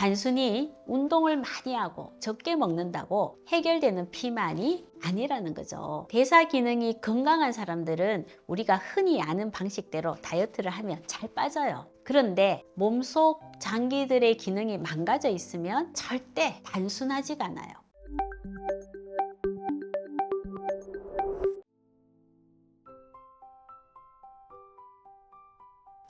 단순히 운동을 많이 하고 적게 먹는다고 해결되는 비만이 아니라는 거죠. 대사 기능이 건강한 사람들은 우리가 흔히 아는 방식대로 다이어트를 하면 잘 빠져요. 그런데 몸속 장기들의 기능이 망가져 있으면 절대 단순하지가 않아요.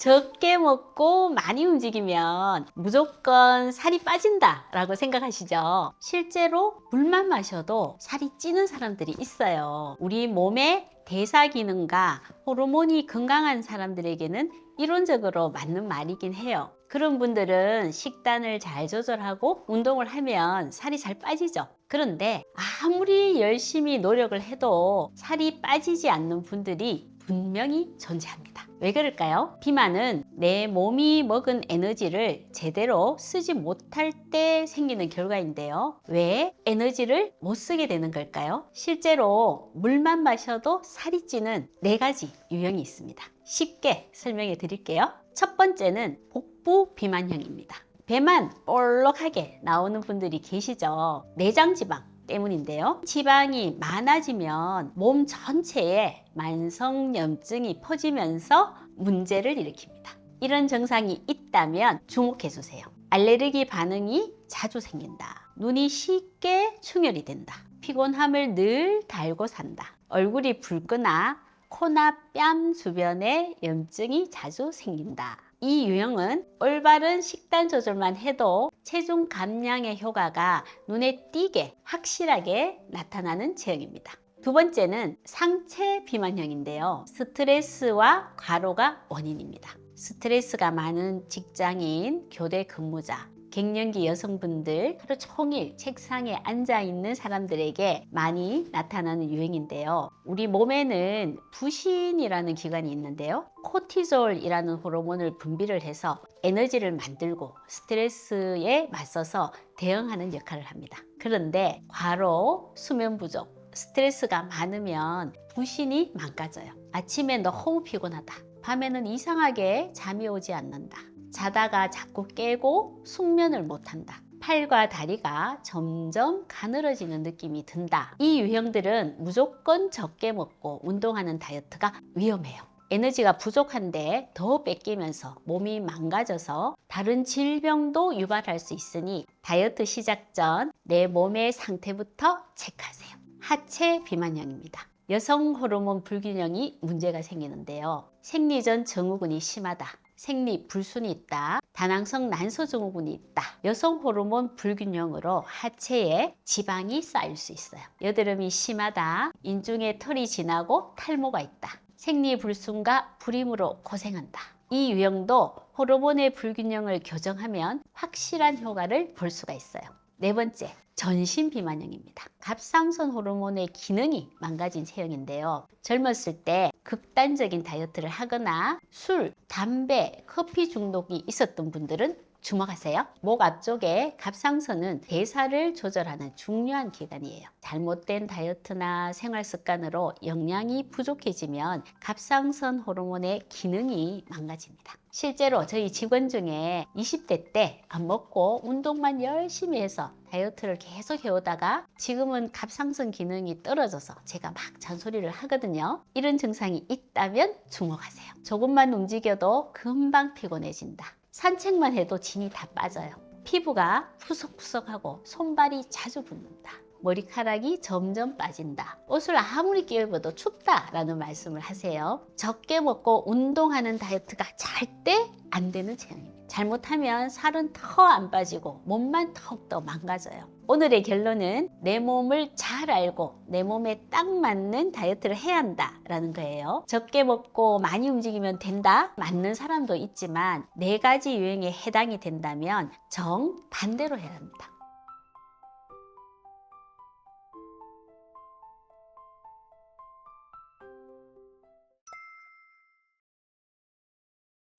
적게 먹고 많이 움직이면 무조건 살이 빠진다 라고 생각하시죠? 실제로 물만 마셔도 살이 찌는 사람들이 있어요. 우리 몸의 대사 기능과 호르몬이 건강한 사람들에게는 이론적으로 맞는 말이긴 해요. 그런 분들은 식단을 잘 조절하고 운동을 하면 살이 잘 빠지죠. 그런데 아무리 열심히 노력을 해도 살이 빠지지 않는 분들이 분명히 존재합니다. 왜 그럴까요? 비만은 내 몸이 먹은 에너지를 제대로 쓰지 못할 때 생기는 결과인데요. 왜 에너지를 못 쓰게 되는 걸까요? 실제로 물만 마셔도 살이 찌는 네 가지 유형이 있습니다. 쉽게 설명해 드릴게요. 첫 번째는 복부 비만형입니다. 배만 볼록하게 나오는 분들이 계시죠. 내장 지방 때문인데요. 지방이 많아지면 몸 전체에 만성염증이 퍼지면서 문제를 일으킵니다. 이런 증상이 있다면 주목해 주세요. 알레르기 반응이 자주 생긴다. 눈이 쉽게 충혈이 된다. 피곤함을 늘 달고 산다. 얼굴이 붉거나 코나 뺨 주변에 염증이 자주 생긴다. 이 유형은 올바른 식단 조절만 해도 체중 감량의 효과가 눈에 띄게 확실하게 나타나는 체형입니다. 두 번째는 상체 비만형인데요. 스트레스와 과로가 원인입니다. 스트레스가 많은 직장인, 교대 근무자, 갱년기 여성분들 하루 종일 책상에 앉아 있는 사람들에게 많이 나타나는 유행인데요. 우리 몸에는 부신이라는 기관이 있는데요. 코티졸이라는 호르몬을 분비를 해서 에너지를 만들고 스트레스에 맞서서 대응하는 역할을 합니다. 그런데 과로, 수면 부족, 스트레스가 많으면 부신이 망가져요. 아침에 너무 피곤하다. 밤에는 이상하게 잠이 오지 않는다. 자다가 자꾸 깨고 숙면을 못한다. 팔과 다리가 점점 가늘어지는 느낌이 든다. 이 유형들은 무조건 적게 먹고 운동하는 다이어트가 위험해요. 에너지가 부족한데 더 뺏기면서 몸이 망가져서 다른 질병도 유발할 수 있으니 다이어트 시작 전 내 몸의 상태부터 체크하세요. 하체 비만형입니다. 여성 호르몬 불균형이 문제가 생기는데요. 생리 전 증후군이 심하다. 생리 불순이 있다. 다낭성 난소 증후군이 있다. 여성 호르몬 불균형으로 하체에 지방이 쌓일 수 있어요. 여드름이 심하다. 인중에 털이 지나고 탈모가 있다. 생리 불순과 불임으로 고생한다. 이 유형도 호르몬의 불균형을 교정하면 확실한 효과를 볼 수가 있어요. 네 번째, 전신 비만형입니다. 갑상선 호르몬의 기능이 망가진 체형인데요. 젊었을 때 극단적인 다이어트를 하거나 술, 담배, 커피 중독이 있었던 분들은 주목하세요. 목 앞쪽에 갑상선은 대사를 조절하는 중요한 기관이에요. 잘못된 다이어트나 생활 습관으로 영양이 부족해지면 갑상선 호르몬의 기능이 망가집니다. 실제로 저희 직원 중에 20대 때 안 먹고 운동만 열심히 해서 다이어트를 계속 해오다가 지금은 갑상선 기능이 떨어져서 제가 막 잔소리를 하거든요. 이런 증상이 있다면 주목하세요. 조금만 움직여도 금방 피곤해진다. 산책만 해도 진이 다 빠져요. 피부가 푸석푸석하고 손발이 자주 붓는다. 머리카락이 점점 빠진다. 옷을 아무리 끼워입어도 춥다라는 말씀을 하세요. 적게 먹고 운동하는 다이어트가 절대 안 되는 체형입니다. 잘못하면 살은 더 안 빠지고 몸만 더욱더 망가져요. 오늘의 결론은 내 몸을 잘 알고 내 몸에 딱 맞는 다이어트를 해야 한다라는 거예요. 적게 먹고 많이 움직이면 된다. 맞는 사람도 있지만 네 가지 유행에 해당이 된다면 정 반대로 해야 합니다.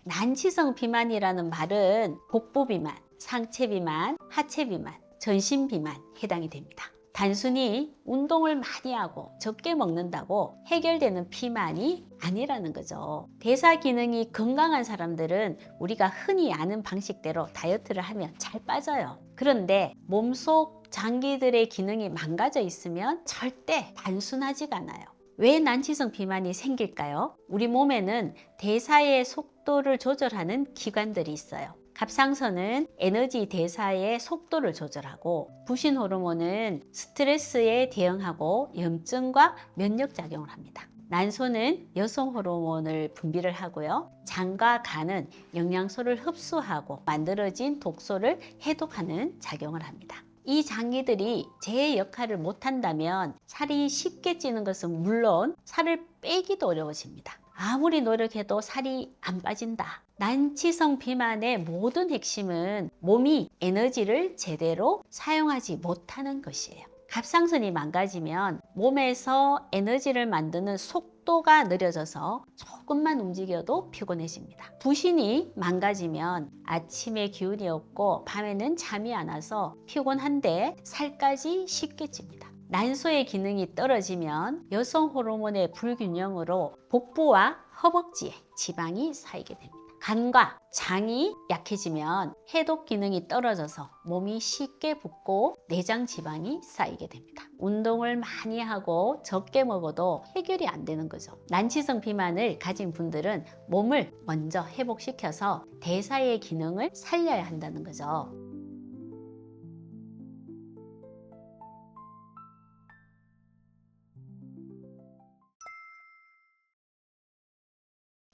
난치성 비만이라는 말은 복부 비만, 상체 비만, 하체 비만, 전신 비만 해당이 됩니다. 단순히 운동을 많이 하고 적게 먹는다고 해결되는 비만이 아니라는 거죠. 대사 기능이 건강한 사람들은 우리가 흔히 아는 방식대로 다이어트를 하면 잘 빠져요. 그런데 몸속 장기들의 기능이 망가져 있으면 절대 단순하지가 않아요. 왜 난치성 비만이 생길까요? 우리 몸에는 대사의 속도를 조절하는 기관들이 있어요. 갑상선은 에너지 대사의 속도를 조절하고 부신 호르몬은 스트레스에 대응하고 염증과 면역 작용을 합니다. 난소는 여성 호르몬을 분비를 하고요. 장과 간은 영양소를 흡수하고 만들어진 독소를 해독하는 작용을 합니다. 이 장기들이 제 역할을 못한다면 살이 쉽게 찌는 것은 물론 살을 빼기도 어려워집니다. 아무리 노력해도 살이 안 빠진다. 난치성 비만의 모든 핵심은 몸이 에너지를 제대로 사용하지 못하는 것이에요. 갑상선이 망가지면 몸에서 에너지를 만드는 속도가 느려져서 조금만 움직여도 피곤해집니다. 부신이 망가지면 아침에 기운이 없고 밤에는 잠이 안 와서 피곤한데 살까지 쉽게 찝니다. 난소의 기능이 떨어지면 여성 호르몬의 불균형으로 복부와 허벅지에 지방이 쌓이게 됩니다. 간과 장이 약해지면 해독 기능이 떨어져서 몸이 쉽게 붓고 내장 지방이 쌓이게 됩니다. 운동을 많이 하고 적게 먹어도 해결이 안 되는 거죠. 난치성 비만을 가진 분들은 몸을 먼저 회복시켜서 대사의 기능을 살려야 한다는 거죠.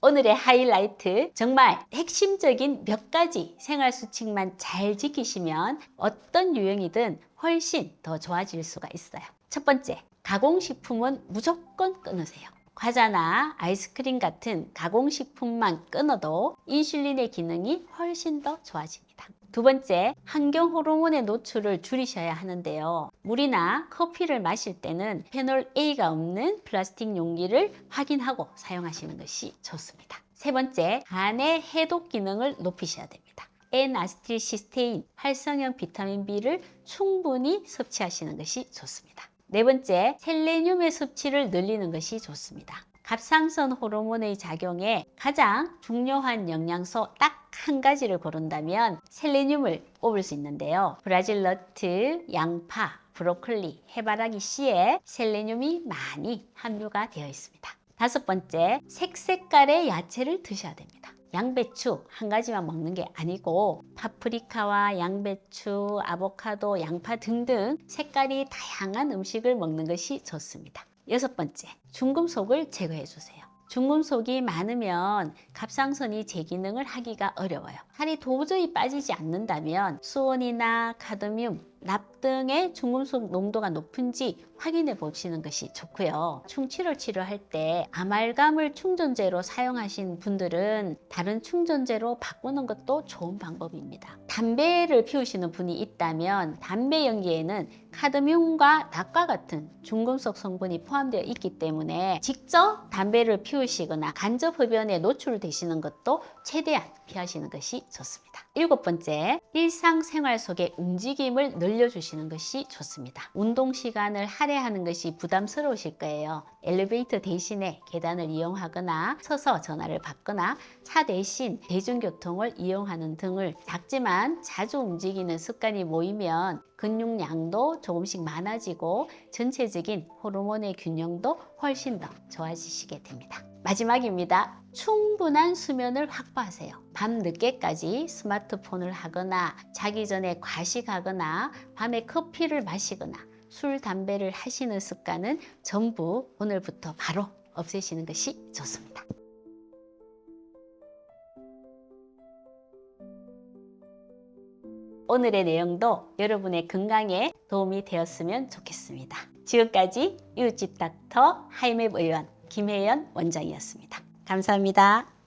오늘의 하이라이트 정말 핵심적인 몇 가지 생활 수칙만 잘 지키시면 어떤 유형이든 훨씬 더 좋아질 수가 있어요. 첫 번째, 가공식품은 무조건 끊으세요. 과자나 아이스크림 같은 가공식품만 끊어도 인슐린의 기능이 훨씬 더 좋아집니다. 두 번째, 환경 호르몬의 노출을 줄이셔야 하는데요. 물이나 커피를 마실 때는 페놀 A가 없는 플라스틱 용기를 확인하고 사용하시는 것이 좋습니다. 세 번째, 간의 해독 기능을 높이셔야 됩니다. N-아스틸시스테인, 활성형 비타민 B를 충분히 섭취하시는 것이 좋습니다. 네 번째, 셀레늄의 섭취를 늘리는 것이 좋습니다. 갑상선 호르몬의 작용에 가장 중요한 영양소 딱 한 가지를 고른다면 셀레늄을 꼽을 수 있는데요. 브라질 너트, 양파, 브로콜리, 해바라기 씨에 셀레늄이 많이 함유가 되어 있습니다. 다섯 번째, 색색깔의 야채를 드셔야 됩니다. 양배추 한 가지만 먹는 게 아니고 파프리카와 양배추, 아보카도, 양파 등등 색깔이 다양한 음식을 먹는 것이 좋습니다. 여섯 번째, 중금속을 제거해 주세요. 중금속이 많으면 갑상선이 재기능을 하기가 어려워요. 살이 도저히 빠지지 않는다면 수온이나 카드뮴, 납 등의 중금속 농도가 높은지 확인해 보시는 것이 좋고요. 충치를 치료할 때 아말감을 충전재로 사용하신 분들은 다른 충전재로 바꾸는 것도 좋은 방법입니다. 담배를 피우시는 분이 있다면 담배 연기에는 카드뮴과 납과 같은 중금속 성분이 포함되어 있기 때문에 직접 담배를 피우시거나 간접 흡연에 노출되시는 것도 최대한 피하시는 것이 좋습니다. 일곱 번째, 일상생활 속에 움직임을 늘려주시는 것이 좋습니다. 운동 시간을 할애하는 것이 부담스러우실 거예요. 엘리베이터 대신에 계단을 이용하거나 서서 전화를 받거나 차 대신 대중교통을 이용하는 등을 작지만 자주 움직이는 습관이 모이면 근육량도 조금씩 많아지고 전체적인 호르몬의 균형도 훨씬 더 좋아지시게 됩니다. 마지막입니다. 충분한 수면을 확보하세요. 밤 늦게까지 스마트폰을 하거나 자기 전에 과식하거나 밤에 커피를 마시거나 술, 담배를 하시는 습관은 전부 오늘부터 바로 없애시는 것이 좋습니다. 오늘의 내용도 여러분의 건강에 도움이 되었으면 좋겠습니다. 지금까지 이웃집 닥터 하이맵 의원 김혜연 원장이었습니다. 감사합니다.